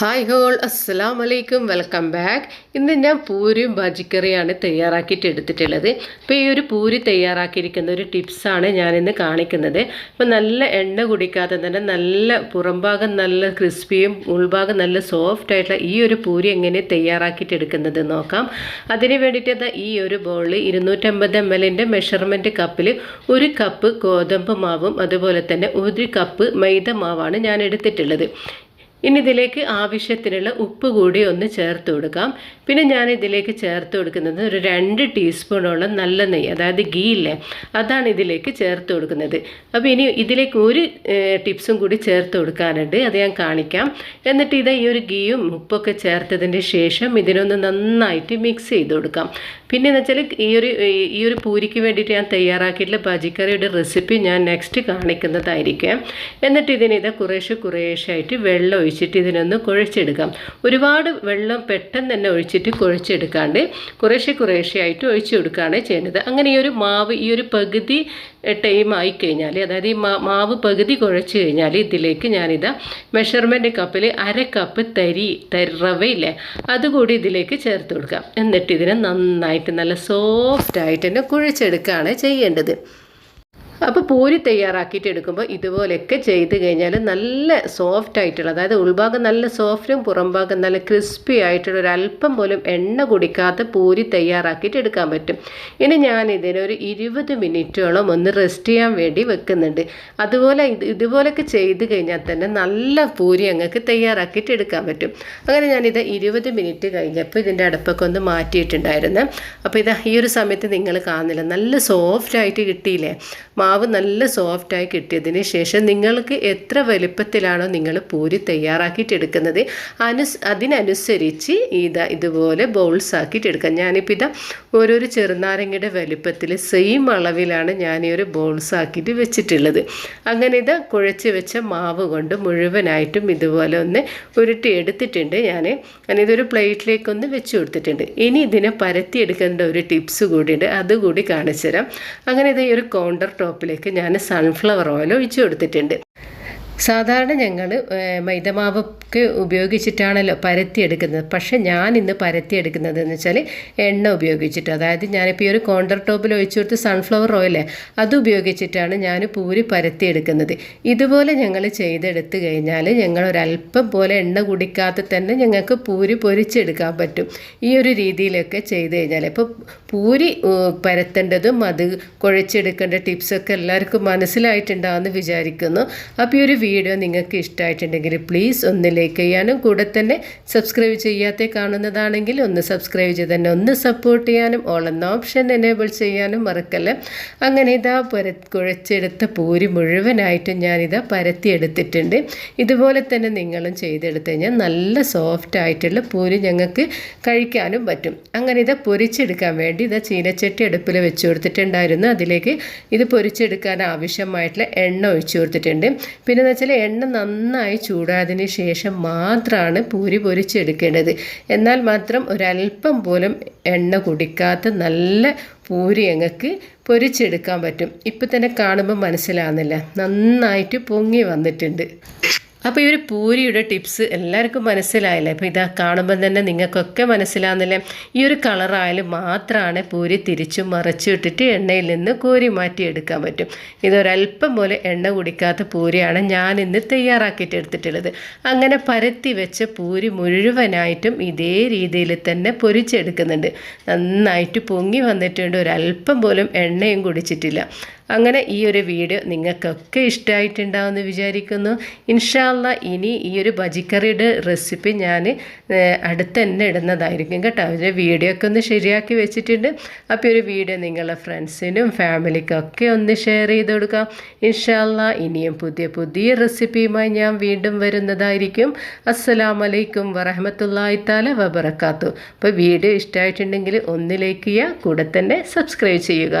Hi whole അസ്സാം വലൈക്കും welcome back ഇന്ന് ഞാൻ പൂരിയും ബജിക്കറിയാണ് തയ്യാറാക്കിയിട്ട് എടുത്തിട്ടുള്ളത്. അപ്പോൾ ഈ ഒരു പൂരി തയ്യാറാക്കിയിരിക്കുന്ന ഒരു ടിപ്സാണ് ഞാനിന്ന് കാണിക്കുന്നത്. അപ്പോൾ നല്ല എണ്ണ കുടിക്കാതെ തന്നെ നല്ല പുറംഭാഗം നല്ല ക്രിസ്പിയും ഉൾഭാഗം നല്ല സോഫ്റ്റ് ആയിട്ടുള്ള ഈ ഒരു പൂരി എങ്ങനെ തയ്യാറാക്കിയിട്ട് എടുക്കുന്നത് നോക്കാം. അതിന് വേണ്ടിയിട്ട് ഈ ഒരു ബൗളിൽ ഇരുന്നൂറ്റമ്പത് എം എല്ലിന്റെ മെഷർമെന്റ് കപ്പിൽ ഒരു കപ്പ് ഗോതമ്പ് മാവും അതുപോലെ തന്നെ ഒരു കപ്പ് മൈദ മാവാണ് ഞാൻ എടുത്തിട്ടുള്ളത്. ഇനി ഇതിലേക്ക് ആവശ്യത്തിനുള്ള ഉപ്പ് കൂടി ഒന്ന് ചേർത്ത് കൊടുക്കാം. പിന്നെ ഞാൻ ഇതിലേക്ക് ചേർത്ത് കൊടുക്കുന്നത് ഒരു രണ്ട് ടീസ്പൂണോളം നല്ല നെയ്യ് അതായത് ഗീ ഇല്ലേ അതാണ് ഇതിലേക്ക് ചേർത്ത് കൊടുക്കുന്നത്. അപ്പോൾ ഇനി ഇതിലേക്ക് ഒരു ടിപ്സും കൂടി ചേർത്ത് കൊടുക്കാനുണ്ട്. അത് ഞാൻ കാണിക്കാം. എന്നിട്ട് ഇത് ഈ ഒരു ഗീയും ഉപ്പൊക്കെ ചേർത്തതിന്റെ ശേഷം ഇതിനൊന്ന് നന്നായിട്ട് മിക്സ് ചെയ്ത് കൊടുക്കാം. പിന്നെ എന്ന് വെച്ചാൽ ഈ ഒരു ഈ ഒരു പൂരിക്ക് വേണ്ടിയിട്ട് ഞാൻ തയ്യാറാക്കിയിട്ടുള്ള ബജിക്കറിയുടെ റെസിപ്പി ഞാൻ നെക്സ്റ്റ് കാണിക്കുന്നതായിരിക്കും. എന്നിട്ട് ഇതിനിത് കുറേശ്ശെ കുറേശ്ശായിട്ട് വെള്ളം ഒഴിച്ചിട്ട് ഇതിനൊന്ന് കുഴച്ചെടുക്കാം. ഒരുപാട് വെള്ളം പെട്ടെന്ന് തന്നെ ഒഴിച്ചിട്ട് കുഴച്ചെടുക്കാണ്ട് കുറേശ്ശെ ആയിട്ട് ഒഴിച്ചു കൊടുക്കുകയാണ് ചെയ്യുന്നത്. അങ്ങനെ ഈ ഒരു മാവ് ഈ ഒരു പകുതി ടൈം ആയി കഴിഞ്ഞാൽ അതായത് ഈ മാവ് പകുതി കുഴച്ച് കഴിഞ്ഞാൽ ഇതിലേക്ക് ഞാനിതാ മെഷർമെന്റ് കപ്പിൽ അര കപ്പ് തരി തരി അതുകൂടി ഇതിലേക്ക് ചേർത്ത് കൊടുക്കാം. എന്നിട്ട് ഇതിനെ നന്നായിട്ട് നല്ല സോഫ്റ്റായിട്ട് തന്നെ കുഴച്ചെടുക്കുകയാണ് ചെയ്യേണ്ടത്. അപ്പോൾ പൂരി തയ്യാറാക്കിയിട്ട് എടുക്കുമ്പോൾ ഇതുപോലെയൊക്കെ ചെയ്ത് കഴിഞ്ഞാൽ നല്ല സോഫ്റ്റ് ആയിട്ടുള്ള അതായത് ഉൾഭാഗം നല്ല സോഫ്റ്റും പുറംഭാഗം നല്ല ക്രിസ്പി ആയിട്ടുള്ള ഒരു അല്പം പോലും എണ്ണ കുടിക്കാത്ത പൂരി തയ്യാറാക്കിയിട്ട് എടുക്കാൻ പറ്റും. ഇനി ഞാൻ ഇതിനൊരു ഇരുപത് മിനിറ്റോളം ഒന്ന് റെസ്റ്റ് ചെയ്യാൻ വേണ്ടി വെക്കുന്നുണ്ട്. അതുപോലെ ഇത് ഇതുപോലൊക്കെ ചെയ്ത് കഴിഞ്ഞാൽ തന്നെ നല്ല പൂരി ഞങ്ങൾക്ക് തയ്യാറാക്കിയിട്ട് എടുക്കാൻ പറ്റും. അങ്ങനെ ഞാനിത് ഇരുപത് മിനിറ്റ് കഴിഞ്ഞപ്പോൾ ഇതിന്റെ അടുപ്പൊക്കെ ഒന്ന് മാറ്റിയിട്ടുണ്ടായിരുന്നു. അപ്പോൾ ഇത് ഈ ഒരു സമയത്ത് നിങ്ങൾ കാണുന്നില്ല നല്ല സോഫ്റ്റ് ആയിട്ട് കിട്ടിയില്ലേ? മാവ് നല്ല സോഫ്റ്റായി കിട്ടിയതിന് ശേഷം നിങ്ങൾക്ക് എത്ര വലുപ്പത്തിലാണോ നിങ്ങൾ പൂരി തയ്യാറാക്കിയിട്ട് എടുക്കുന്നത് അനുസ് അതിനനുസരിച്ച് ഇതാ ഇതുപോലെ ബൗൾസ് ആക്കിയിട്ട് എടുക്കാം. ഞാനിപ്പോൾ ഇതാ ഓരോരു ചെറുനാരങ്ങയുടെ വലുപ്പത്തിൽ സെയിം അളവിലാണ് ഞാൻ ഈ ഒരു ബൗൾസ് ആക്കിയിട്ട് വെച്ചിട്ടുള്ളത്. അങ്ങനെ ഇത് കുഴച്ച് വെച്ച മാവ് കൊണ്ട് മുഴുവനായിട്ടും ഇതുപോലെ ഒന്ന് ഉരുട്ടി എടുത്തിട്ടുണ്ട് ഞാൻ ഞാനിതൊരു പ്ലേറ്റിലേക്കൊന്ന് വെച്ച് കൊടുത്തിട്ടുണ്ട്. ഇനി ഇതിനെ പരത്തിയെടുക്കേണ്ട ഒരു ടിപ്സ് കൂടിയുണ്ട്. അതുകൂടി കാണിച്ചു തരാം അങ്ങനെ ഇത് ഈ ഒരു കൗണ്ടർ ടോപ്പ് ടോപ്പിലേക്ക് ഞാൻ സൺഫ്ലവർ ഓയിൽ ഒഴിച്ചു കൊടുത്തിട്ടുണ്ട്. സാധാരണ ഞങ്ങൾ മൈദമാവൊക്കെ ഉപയോഗിച്ചിട്ടാണല്ലോ പരത്തി എടുക്കുന്നത് പക്ഷേ ഞാൻ ഇന്ന് പരത്തി പരത്തിയെടുക്കുന്നത് എന്ന് വെച്ചാൽ എണ്ണ ഉപയോഗിച്ചിട്ട്. അതായത് ഞാനിപ്പോൾ ഈ ഒരു കോണ്ടർ ടോപ്പിൽ ഒഴിച്ചു കൊടുത്ത് സൺഫ്ലവർ ഓയിൽ അത് ഉപയോഗിച്ചിട്ടാണ് ഞാൻ പൂരി പരത്തി എടുക്കുന്നത് ഇതുപോലെ ഞങ്ങൾ ചെയ്തെടുത്ത് കഴിഞ്ഞാൽ ഞങ്ങൾ ഒരല്പം പോലെ എണ്ണ കുടിക്കാതെ തന്നെ ഞങ്ങൾക്ക് പൂരി പൊരിച്ചെടുക്കാൻ പറ്റും. ഈ ഒരു രീതിയിലൊക്കെ ചെയ്ത് കഴിഞ്ഞാൽ ഇപ്പോൾ പൂരി പരത്തേണ്ടതും അത് കുഴച്ചെടുക്കേണ്ട ടിപ്സൊക്കെ എല്ലാവർക്കും മനസ്സിലായിട്ടുണ്ടാകുമെന്ന് വിചാരിക്കുന്നു. അപ്പോൾ ഈ ഒരു വീഡിയോ നിങ്ങൾക്ക് ഇഷ്ടമായിട്ടുണ്ടെങ്കിൽ പ്ലീസ് ഒന്ന് ലൈക്ക് ചെയ്യാനും കൂടെ തന്നെ സബ്സ്ക്രൈബ് ചെയ്യാത്ത കാണുന്നതാണെങ്കിൽ ഒന്ന് സബ്സ്ക്രൈബ് ചെയ്ത് തന്നെ ഒന്ന് സപ്പോർട്ട് ചെയ്യാനും ഓൾ എന്ന ഓപ്ഷൻ എനേബിൾ ചെയ്യാനും മറക്കല്ല? അങ്ങനെ ഇതാ പര കുഴച്ചെടുത്ത പൂരി മുഴുവനായിട്ടും ഞാനിതാ പരത്തിയെടുത്തിട്ടുണ്ട് ഇതുപോലെ തന്നെ നിങ്ങളും ചെയ്തെടുത്ത് കഴിഞ്ഞാൽ നല്ല സോഫ്റ്റ് ആയിട്ടുള്ള പൂരി ഞങ്ങൾക്ക് കഴിക്കാനും പറ്റും. അങ്ങനെ ഇതാ പൊരിച്ചെടുക്കാൻ വേണ്ടി ഇതാ ചീനച്ചട്ടി അടുപ്പിൽ വെച്ച് കൊടുത്തിട്ടുണ്ടായിരുന്നു. അതിലേക്ക് ഇത് പൊരിച്ചെടുക്കാൻ ആവശ്യമായിട്ടുള്ള എണ്ണ ഒഴിച്ചു കൊടുത്തിട്ടുണ്ട്. പിന്നെ വെച്ചാൽ എണ്ണ നന്നായി ചൂടാതിന് ശേഷം മാത്രമാണ് പൂരി പൊരിച്ചെടുക്കേണ്ടത്. എന്നാൽ മാത്രം ഒരല്പം പോലും എണ്ണ കുടിക്കാത്ത നല്ല പൂരി ഞങ്ങൾക്ക് പൊരിച്ചെടുക്കാൻ പറ്റും. ഇപ്പം തന്നെ കാണുമ്പോൾ മനസ്സിലാകുന്നില്ല നന്നായിട്ട് പൊങ്ങി വന്നിട്ടുണ്ട്. അപ്പോൾ ഈ ഒരു പൂരിയുടെ ടിപ്സ് എല്ലാവർക്കും മനസ്സിലായില്ലേ? അപ്പോൾ ഇതാ കാണുമ്പോൾ തന്നെ നിങ്ങൾക്കൊക്കെ മനസ്സിലാകുന്നില്ലേ ഈ ഒരു കളറായാലും മാത്രമാണ് പൂരി തിരിച്ചു മറച്ചു ഇട്ടിട്ട് എണ്ണയിൽ നിന്ന് കോരി മാറ്റി എടുക്കാൻ പറ്റും. ഇതൊരല്പം പോലെ എണ്ണ കുടിക്കാത്ത പൂരിയാണ് ഞാൻ ഇന്ന് തയ്യാറാക്കിയിട്ട് എടുത്തിട്ടുള്ളത്. അങ്ങനെ പരത്തി വെച്ച പൂരി മുഴുവനായിട്ടും ഇതേ രീതിയിൽ തന്നെ പൊരിച്ചെടുക്കുന്നുണ്ട്. നന്നായിട്ട് പൊങ്ങി വന്നിട്ടുണ്ട്. ഒരല്പം പോലും എണ്ണയും കുടിച്ചിട്ടില്ല. അങ്ങനെ ഈ ഒരു വീഡിയോ നിങ്ങൾക്കൊക്കെ ഇഷ്ടമായിട്ടുണ്ടാവുമെന്ന് വിചാരിക്കുന്നു. ഇൻഷാല്ല ഇനി ഈ ഒരു ബജിക്കറിയുടെ റെസിപ്പി ഞാൻ അടുത്ത് തന്നെ ഇടുന്നതായിരിക്കും കേട്ടോ. അതിന്റെ വീഡിയോ ഒക്കെ ഒന്ന് ശരിയാക്കി വെച്ചിട്ടുണ്ട്. അപ്പോൾ ഒരു വീഡിയോ നിങ്ങളുടെ ഫ്രണ്ട്സിനും ഫാമിലിക്കൊക്കെ ഒന്ന് ഷെയർ ചെയ്ത് കൊടുക്കാം. ഇൻഷാല്ല ഇനിയും പുതിയ പുതിയ റെസിപ്പിയുമായി ഞാൻ വീണ്ടും വരുന്നതായിരിക്കും. അസ്സലാമലൈക്കും വറഹമത്തല്ലായി താല വബർക്കാത്തു അപ്പോൾ വീഡിയോ ഇഷ്ടമായിട്ടുണ്ടെങ്കിൽ ഒന്ന് ലൈക്ക് ചെയ്യുക കൂടെ തന്നെ സബ്സ്ക്രൈബ് ചെയ്യുക.